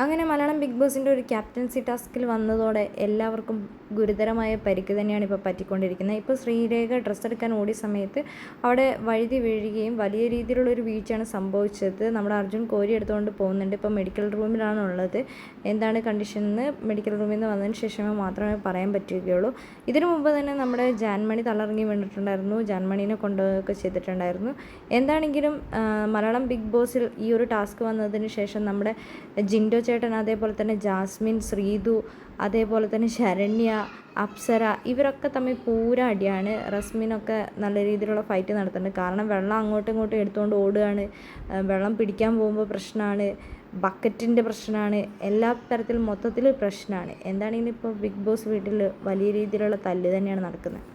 അങ്ങനെ മലയാളം ബിഗ് ബോസിന്റെ ഒരു ക്യാപ്റ്റൻസി ടാസ്കിൽ വന്നതോടെ എല്ലാവർക്കും ഗുരുതരമായ പരിക്ക് തന്നെയാണ് ഇപ്പോൾ പറ്റിക്കൊണ്ടിരിക്കുന്നത്. ഇപ്പോൾ ശ്രീരേഖ ഡ്രസ്സ് എടുക്കാൻ ഓടിയ സമയത്ത് അവിടെ വഴുതി വീഴുകയും വലിയ രീതിയിലുള്ള ഒരു വീഴ്ചയാണ് സംഭവിച്ചത്. നമ്മുടെ അർജുൻ കോരി എടുത്തുകൊണ്ട് പോകുന്നുണ്ട്. ഇപ്പോൾ മെഡിക്കൽ റൂമിലാണ് ഉള്ളത് എന്താണ് കണ്ടീഷൻ എന്ന് മെഡിക്കൽ റൂമിൽ നിന്ന് വന്നതിന് ശേഷമേ മാത്രമേ പറയാൻ പറ്റുകയുള്ളൂ. ഇതിനു മുമ്പ് തന്നെ നമ്മുടെ ജാൻമണി തളർങ്ങി വീണിട്ടുണ്ടായിരുന്നു. ജാൻമണീനെ കൊണ്ടുപോവുകയൊക്കെ ചെയ്തിട്ടുണ്ടായിരുന്നു. എന്താണെങ്കിലും മലയാളം ബിഗ് ബോസിൽ ഈ ഒരു ടാസ്ക് വന്നതിന് ശേഷം നമ്മുടെ ജിൻഡോ ചേട്ടൻ അതേപോലെ തന്നെ ജാസ്മിൻ ശ്രീതു അതേപോലെ തന്നെ ശരണ്യ അപ്സര ഇവരൊക്കെ തമ്മിൽ പൂര അടിയാണ്. റസ്മിനൊക്കെ നല്ല രീതിയിലുള്ള ഫൈറ്റ് നടത്തുന്നുണ്ട്. കാരണം വെള്ളം അങ്ങോട്ടും ഇങ്ങോട്ടും എടുത്തുകൊണ്ട് ഓടുകയാണ്. വെള്ളം പിടിക്കാൻ പോകുമ്പോൾ പ്രശ്നമാണ്. ബക്കറ്റിന്റെ പ്രശ്നമാണ്. എല്ലാ തരത്തിലും മൊത്തത്തിൽ പ്രശ്നമാണ്. എന്താണെങ്കിലും ഇപ്പോൾ ബിഗ് ബോസ് വീട്ടിൽ വലിയ രീതിയിലുള്ള തല്ല് തന്നെയാണ് നടക്കുന്നത്?